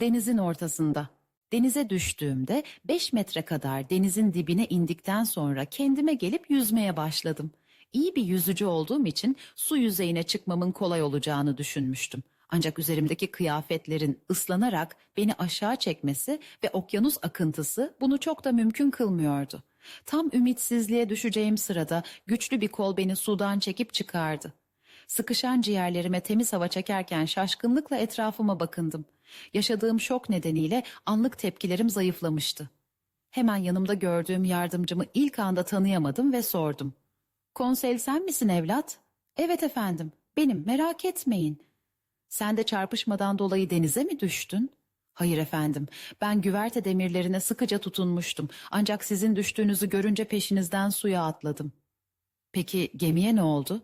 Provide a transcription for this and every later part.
Denizin ortasında. Denize düştüğümde 5 metre kadar denizin dibine indikten sonra kendime gelip yüzmeye başladım. İyi bir yüzücü olduğum için su yüzeyine çıkmamın kolay olacağını düşünmüştüm. Ancak üzerimdeki kıyafetlerin ıslanarak beni aşağı çekmesi ve okyanus akıntısı bunu çok da mümkün kılmıyordu. Tam ümitsizliğe düşeceğim sırada güçlü bir kol beni sudan çekip çıkardı. Sıkışan ciğerlerime temiz hava çekerken şaşkınlıkla etrafıma bakındım. Yaşadığım şok nedeniyle anlık tepkilerim zayıflamıştı. Hemen yanımda gördüğüm yardımcımı ilk anda tanıyamadım ve sordum. Konsel sen misin evlat? Evet efendim, benim merak etmeyin. Sen de çarpışmadan dolayı denize mi düştün? Hayır efendim, ben güverte demirlerine sıkıca tutunmuştum. Ancak sizin düştüğünüzü görünce peşinizden suya atladım. Peki gemiye ne oldu?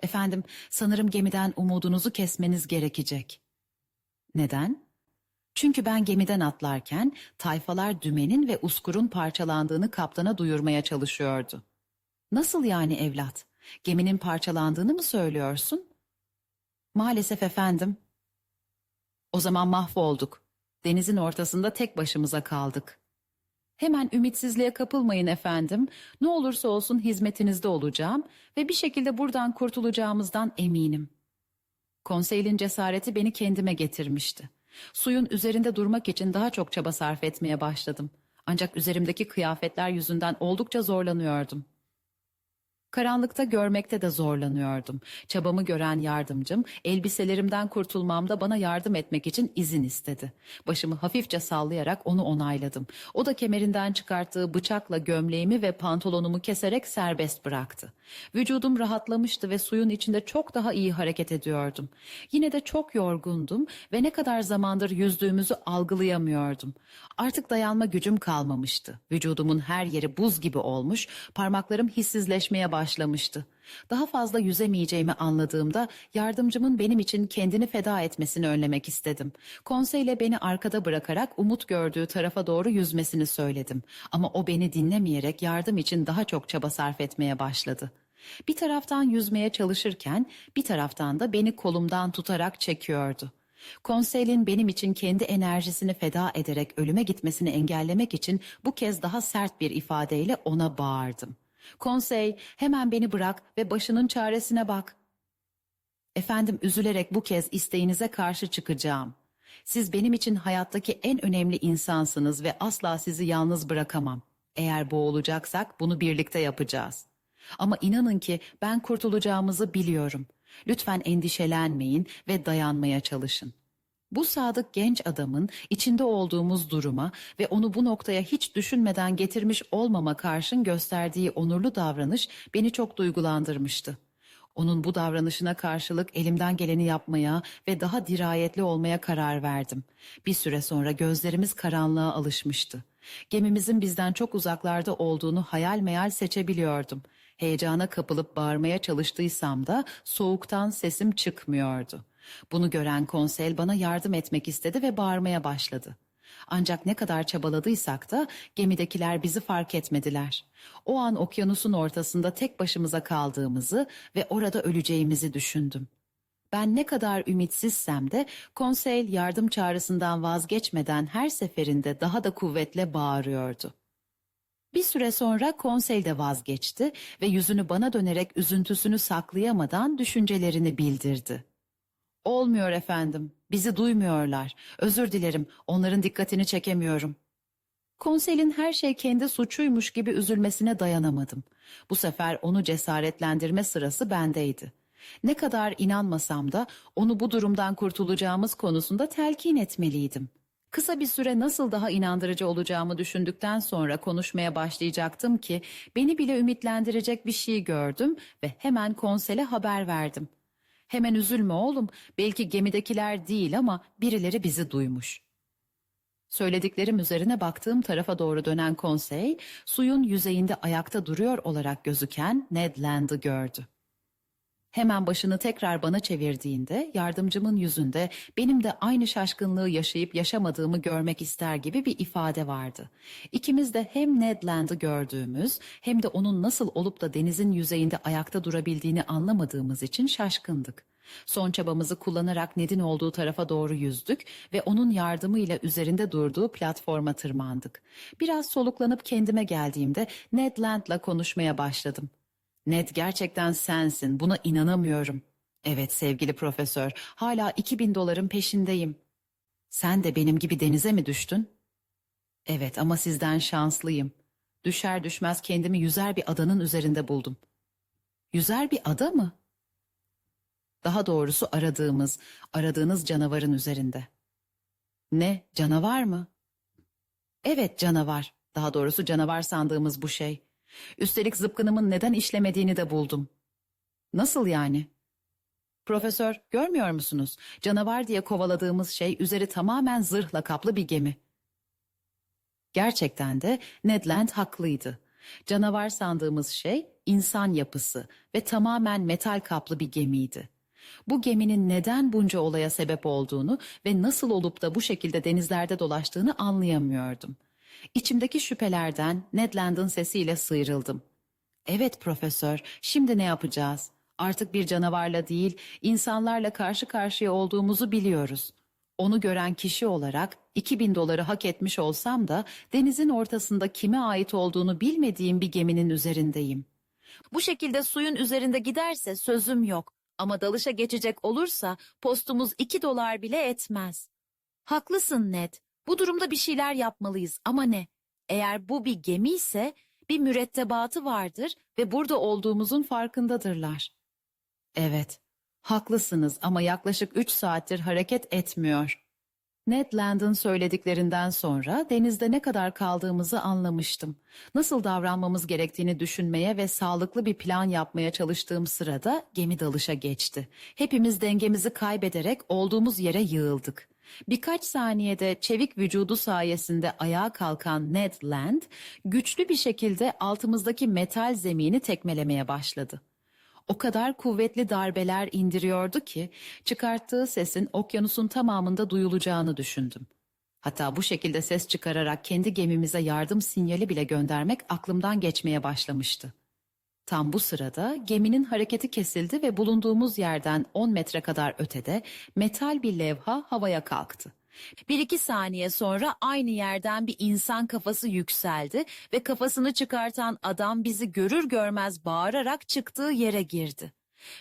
Efendim, sanırım gemiden umudunuzu kesmeniz gerekecek. Neden? Çünkü ben gemiden atlarken tayfalar dümenin ve uskurun parçalandığını kaptana duyurmaya çalışıyordu. Nasıl yani evlat? Geminin parçalandığını mı söylüyorsun? Maalesef efendim. O zaman mahvolduk. Denizin ortasında tek başımıza kaldık. Hemen ümitsizliğe kapılmayın efendim. Ne olursa olsun hizmetinizde olacağım ve bir şekilde buradan kurtulacağımızdan eminim. Konseylin cesareti beni kendime getirmişti. Suyun üzerinde durmak için daha çok çaba sarf etmeye başladım. Ancak üzerimdeki kıyafetler yüzünden oldukça zorlanıyordum. Karanlıkta görmekte de zorlanıyordum. Çabamı gören yardımcım elbiselerimden kurtulmamda bana yardım etmek için izin istedi. Başımı hafifçe sallayarak onu onayladım. O da kemerinden çıkarttığı bıçakla gömleğimi ve pantolonumu keserek serbest bıraktı. Vücudum rahatlamıştı ve suyun içinde çok daha iyi hareket ediyordum. Yine de çok yorgundum ve ne kadar zamandır yüzdüğümüzü algılayamıyordum. Artık dayanma gücüm kalmamıştı. Vücudumun her yeri buz gibi olmuş, parmaklarım hissizleşmeye başlamıştı. Daha fazla yüzemeyeceğimi anladığımda yardımcımın benim için kendini feda etmesini önlemek istedim. Konseyle beni arkada bırakarak umut gördüğü tarafa doğru yüzmesini söyledim. Ama o beni dinlemeyerek yardım için daha çok çaba sarf etmeye başladı. Bir taraftan yüzmeye çalışırken bir taraftan da beni kolumdan tutarak çekiyordu. Konseylin benim için kendi enerjisini feda ederek ölüme gitmesini engellemek için bu kez daha sert bir ifadeyle ona bağırdım. Konsey hemen beni bırak ve başının çaresine bak. Efendim üzülerek bu kez isteğinize karşı çıkacağım. Siz benim için hayattaki en önemli insansınız ve asla sizi yalnız bırakamam. Eğer boğulacaksak bunu birlikte yapacağız. Ama inanın ki ben kurtulacağımızı biliyorum. Lütfen endişelenmeyin ve dayanmaya çalışın. Bu sadık genç adamın içinde olduğumuz duruma ve onu bu noktaya hiç düşünmeden getirmiş olmama karşın gösterdiği onurlu davranış beni çok duygulandırmıştı. Onun bu davranışına karşılık elimden geleni yapmaya ve daha dirayetli olmaya karar verdim. Bir süre sonra gözlerimiz karanlığa alışmıştı. Gemimizin bizden çok uzaklarda olduğunu hayal meyal seçebiliyordum. Heyecana kapılıp bağırmaya çalıştıysam da soğuktan sesim çıkmıyordu. Bunu gören konsel bana yardım etmek istedi ve bağırmaya başladı. Ancak ne kadar çabaladıysak da gemidekiler bizi fark etmediler. O an okyanusun ortasında tek başımıza kaldığımızı ve orada öleceğimizi düşündüm. Ben ne kadar ümitsizsem de konsey yardım çağrısından vazgeçmeden her seferinde daha da kuvvetle bağırıyordu. Bir süre sonra konsey de vazgeçti ve yüzünü bana dönerek üzüntüsünü saklayamadan düşüncelerini bildirdi. Olmuyor efendim, bizi duymuyorlar. Özür dilerim, onların dikkatini çekemiyorum. Konselin her şey kendi suçuymuş gibi üzülmesine dayanamadım. Bu sefer onu cesaretlendirme sırası bendeydi. Ne kadar inanmasam da onu bu durumdan kurtulacağımız konusunda telkin etmeliydim. Kısa bir süre nasıl daha inandırıcı olacağımı düşündükten sonra konuşmaya başlayacaktım ki beni bile ümitlendirecek bir şey gördüm ve hemen konsele haber verdim. Hemen üzülme oğlum, belki gemidekiler değil ama birileri bizi duymuş. Söylediklerim üzerine baktığım tarafa doğru dönen konsey, suyun yüzeyinde ayakta duruyor olarak gözüken Ned Land'ı gördü. Hemen başını tekrar bana çevirdiğinde yardımcımın yüzünde benim de aynı şaşkınlığı yaşayıp yaşamadığımı görmek ister gibi bir ifade vardı. İkimiz de hem Ned Land'ı gördüğümüz hem de onun nasıl olup da denizin yüzeyinde ayakta durabildiğini anlamadığımız için şaşkındık. Son çabamızı kullanarak Ned'in olduğu tarafa doğru yüzdük ve onun yardımıyla üzerinde durduğu platforma tırmandık. Biraz soluklanıp kendime geldiğimde Ned Land'la konuşmaya başladım. Ned gerçekten sensin, buna inanamıyorum. Evet sevgili profesör, hala 2000 doların peşindeyim. Sen de benim gibi denize mi düştün? Evet ama sizden şanslıyım. Düşer düşmez kendimi yüzer bir adanın üzerinde buldum. Yüzer bir ada mı? Daha doğrusu aradığımız, aradığınız canavarın üzerinde. Ne, canavar mı? Evet, canavar. Daha doğrusu canavar sandığımız bu şey. Üstelik zıpkınımın neden işlemediğini de buldum. Nasıl yani? Profesör, görmüyor musunuz? Canavar diye kovaladığımız şey üzeri tamamen zırhla kaplı bir gemi. Gerçekten de Ned Land haklıydı. Canavar sandığımız şey insan yapısı ve tamamen metal kaplı bir gemiydi. Bu geminin neden bunca olaya sebep olduğunu ve nasıl olup da bu şekilde denizlerde dolaştığını anlayamıyordum. İçimdeki şüphelerden Ned Land'ın sesiyle sıyrıldım. Evet profesör, şimdi ne yapacağız? Artık bir canavarla değil, insanlarla karşı karşıya olduğumuzu biliyoruz. Onu gören kişi olarak 2000 doları hak etmiş olsam da denizin ortasında kime ait olduğunu bilmediğim bir geminin üzerindeyim. Bu şekilde suyun üzerinde giderse sözüm yok. Ama dalışa geçecek olursa postumuz iki dolar bile etmez. Haklısın Ned. Bu durumda bir şeyler yapmalıyız ama ne? Eğer bu bir gemi ise bir mürettebatı vardır ve burada olduğumuzun farkındadırlar. Evet, haklısınız ama yaklaşık üç saattir hareket etmiyor. Ned Land'ın söylediklerinden sonra denizde ne kadar kaldığımızı anlamıştım. Nasıl davranmamız gerektiğini düşünmeye ve sağlıklı bir plan yapmaya çalıştığım sırada gemi dalışa geçti. Hepimiz dengemizi kaybederek olduğumuz yere yığıldık. Birkaç saniyede çevik vücudu sayesinde ayağa kalkan Ned Land, güçlü bir şekilde altımızdaki metal zemini tekmelemeye başladı. O kadar kuvvetli darbeler indiriyordu ki çıkarttığı sesin okyanusun tamamında duyulacağını düşündüm. Hatta bu şekilde ses çıkararak kendi gemimize yardım sinyali bile göndermek aklımdan geçmeye başlamıştı. Tam bu sırada geminin hareketi kesildi ve bulunduğumuz yerden 10 metre kadar ötede metal bir levha havaya kalktı. Bir iki saniye sonra aynı yerden bir insan kafası yükseldi ve kafasını çıkartan adam bizi görür görmez bağırarak çıktığı yere girdi.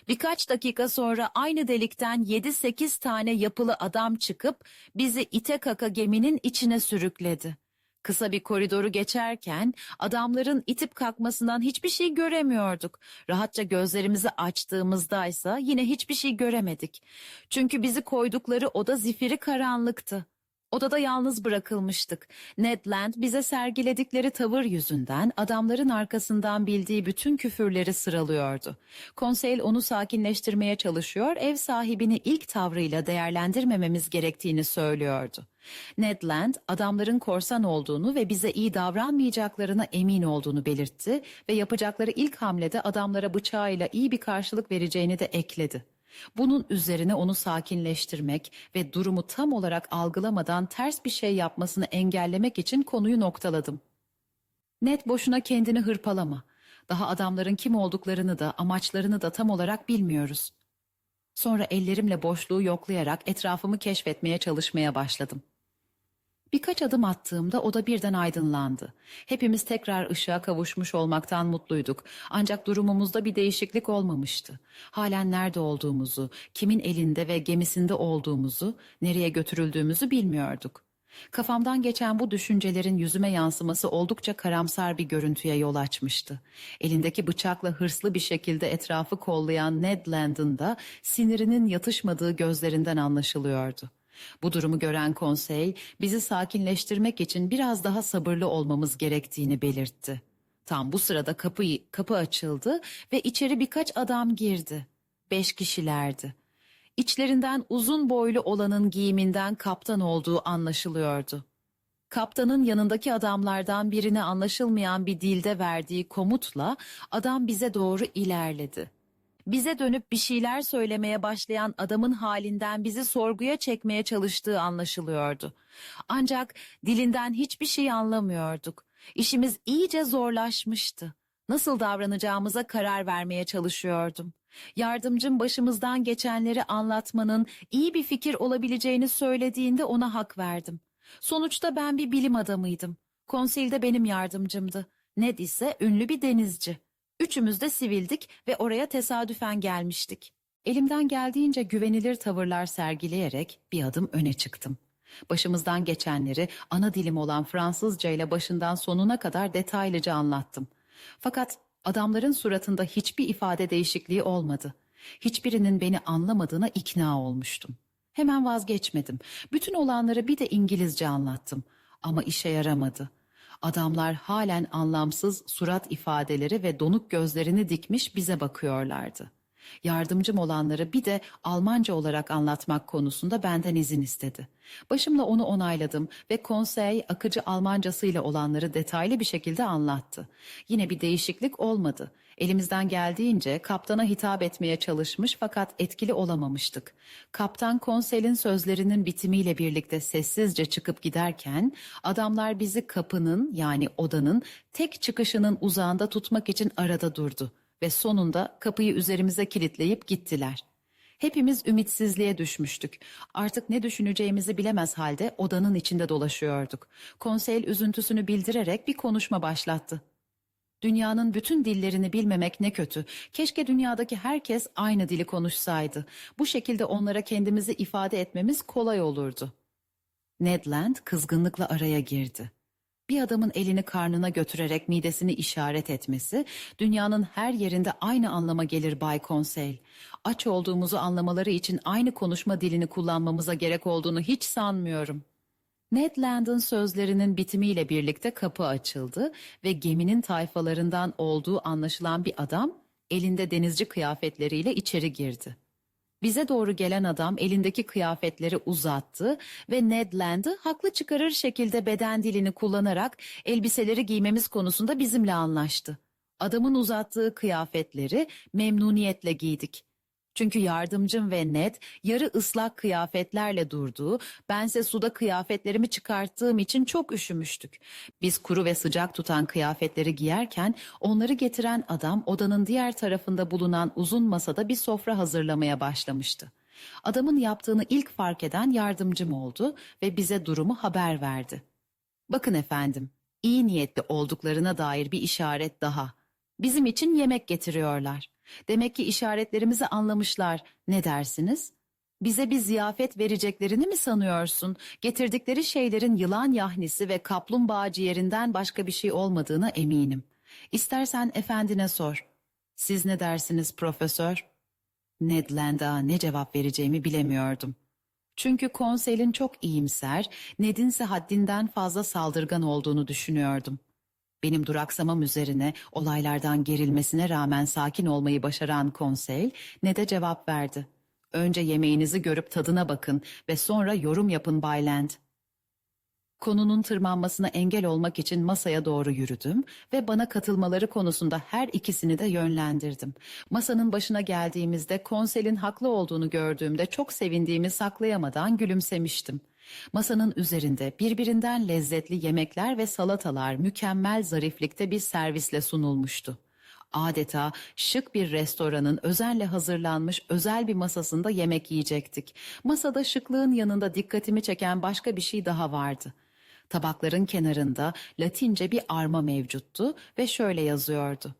Birkaç dakika sonra aynı delikten 7-8 tane yapılı adam çıkıp bizi ite kaka geminin içine sürükledi. Kısa bir koridoru geçerken adamların itip kalkmasından hiçbir şey göremiyorduk. Rahatça gözlerimizi açtığımızdaysa yine hiçbir şey göremedik. Çünkü bizi koydukları oda zifiri karanlıktı. Odada yalnız bırakılmıştık. Ned Land bize sergiledikleri tavır yüzünden adamların arkasından bildiği bütün küfürleri sıralıyordu. Konsey onu sakinleştirmeye çalışıyor, ev sahibini ilk tavrıyla değerlendirmememiz gerektiğini söylüyordu. Ned Land adamların korsan olduğunu ve bize iyi davranmayacaklarına emin olduğunu belirtti ve yapacakları ilk hamlede adamlara bıçağıyla iyi bir karşılık vereceğini de ekledi. Bunun üzerine onu sakinleştirmek ve durumu tam olarak algılamadan ters bir şey yapmasını engellemek için konuyu noktaladım. Net boşuna kendini hırpalama. Daha adamların kim olduklarını da amaçlarını da tam olarak bilmiyoruz. Sonra ellerimle boşluğu yoklayarak etrafımı keşfetmeye çalışmaya başladım. Birkaç adım attığımda oda birden aydınlandı. Hepimiz tekrar ışığa kavuşmuş olmaktan mutluyduk. Ancak durumumuzda bir değişiklik olmamıştı. Halen nerede olduğumuzu, kimin elinde ve gemisinde olduğumuzu, nereye götürüldüğümüzü bilmiyorduk. Kafamdan geçen bu düşüncelerin yüzüme yansıması oldukça karamsar bir görüntüye yol açmıştı. Elindeki bıçakla hırslı bir şekilde etrafı kollayan Ned Land'ın da sinirinin yatışmadığı gözlerinden anlaşılıyordu. Bu durumu gören konsey bizi sakinleştirmek için biraz daha sabırlı olmamız gerektiğini belirtti. Tam bu sırada kapı, kapı açıldı ve içeri birkaç adam girdi. Beş kişilerdi. İçlerinden uzun boylu olanın giyiminden kaptan olduğu anlaşılıyordu. Kaptanın yanındaki adamlardan birine anlaşılmayan bir dilde verdiği komutla adam bize doğru ilerledi. Bize dönüp bir şeyler söylemeye başlayan adamın halinden bizi sorguya çekmeye çalıştığı anlaşılıyordu. Ancak dilinden hiçbir şey anlamıyorduk. İşimiz iyice zorlaşmıştı. Nasıl davranacağımıza karar vermeye çalışıyordum. Yardımcım başımızdan geçenleri anlatmanın iyi bir fikir olabileceğini söylediğinde ona hak verdim. Sonuçta ben bir bilim adamıydım. Konsil de benim yardımcımdı. Ned ise ünlü bir denizci. Üçümüz de sivildik ve oraya tesadüfen gelmiştik. Elimden geldiğince güvenilir tavırlar sergileyerek bir adım öne çıktım. Başımızdan geçenleri ana dilim olan Fransızca ile başından sonuna kadar detaylıca anlattım. Fakat adamların suratında hiçbir ifade değişikliği olmadı. Hiçbirinin beni anlamadığına ikna olmuştum. Hemen vazgeçmedim. Bütün olanları bir de İngilizce anlattım. Ama işe yaramadı. Adamlar halen anlamsız surat ifadeleri ve donuk gözlerini dikmiş bize bakıyorlardı. Yardımcım olanları bir de Almanca olarak anlatmak konusunda benden izin istedi. Başımla onu onayladım ve konsey akıcı Almancasıyla olanları detaylı bir şekilde anlattı. Yine bir değişiklik olmadı. Elimizden geldiğince kaptana hitap etmeye çalışmış fakat etkili olamamıştık. Kaptan konselin sözlerinin bitimiyle birlikte sessizce çıkıp giderken adamlar bizi kapının yani odanın tek çıkışının uzağında tutmak için arada durdu ve sonunda kapıyı üzerimize kilitleyip gittiler. Hepimiz ümitsizliğe düşmüştük. Artık ne düşüneceğimizi bilemez halde odanın içinde dolaşıyorduk. Konsey üzüntüsünü bildirerek bir konuşma başlattı. Dünyanın bütün dillerini bilmemek ne kötü. Keşke dünyadaki herkes aynı dili konuşsaydı. Bu şekilde onlara kendimizi ifade etmemiz kolay olurdu. Ned Land kızgınlıkla araya girdi. Bir adamın elini karnına götürerek midesini işaret etmesi, dünyanın her yerinde aynı anlama gelir Bay Konsey. Aç olduğumuzu anlamaları için aynı konuşma dilini kullanmamıza gerek olduğunu hiç sanmıyorum. Ned Land'ın sözlerinin bitimiyle birlikte kapı açıldı ve geminin tayfalarından olduğu anlaşılan bir adam elinde denizci kıyafetleriyle içeri girdi. Bize doğru gelen adam elindeki kıyafetleri uzattı ve Ned Land'ı haklı çıkarır şekilde beden dilini kullanarak elbiseleri giymemiz konusunda bizimle anlaştı. Adamın uzattığı kıyafetleri memnuniyetle giydik. Çünkü yardımcım ve Ned yarı ıslak kıyafetlerle durduğu, bense suda kıyafetlerimi çıkarttığım için çok üşümüştük. Biz kuru ve sıcak tutan kıyafetleri giyerken onları getiren adam odanın diğer tarafında bulunan uzun masada bir sofra hazırlamaya başlamıştı. Adamın yaptığını ilk fark eden yardımcım oldu ve bize durumu haber verdi. Bakın efendim, iyi niyetli olduklarına dair bir işaret daha. Bizim için yemek getiriyorlar. Demek ki işaretlerimizi anlamışlar. Ne dersiniz? Bize bir ziyafet vereceklerini mi sanıyorsun? Getirdikleri şeylerin yılan yahnisi ve kaplumbağa ciğerinden başka bir şey olmadığına eminim. İstersen efendine sor. Siz ne dersiniz profesör? Ned Land'a ne cevap vereceğimi bilemiyordum. Çünkü konseyin çok iyimser, Ned'in ise haddinden fazla saldırgan olduğunu düşünüyordum. Benim duraksamam üzerine olaylardan gerilmesine rağmen sakin olmayı başaran konsey ne de cevap verdi. Önce yemeğinizi görüp tadına bakın ve sonra yorum yapın Bay Land. Konunun tırmanmasına engel olmak için masaya doğru yürüdüm ve bana katılmaları konusunda her ikisini de yönlendirdim. Masanın başına geldiğimizde konselin haklı olduğunu gördüğümde çok sevindiğimi saklayamadan gülümsemiştim. Masanın üzerinde birbirinden lezzetli yemekler ve salatalar mükemmel zariflikte bir servisle sunulmuştu. Adeta şık bir restoranın özenle hazırlanmış özel bir masasında yemek yiyecektik. Masada şıklığın yanında dikkatimi çeken başka bir şey daha vardı. Tabakların kenarında Latince bir arma mevcuttu ve şöyle yazıyordu.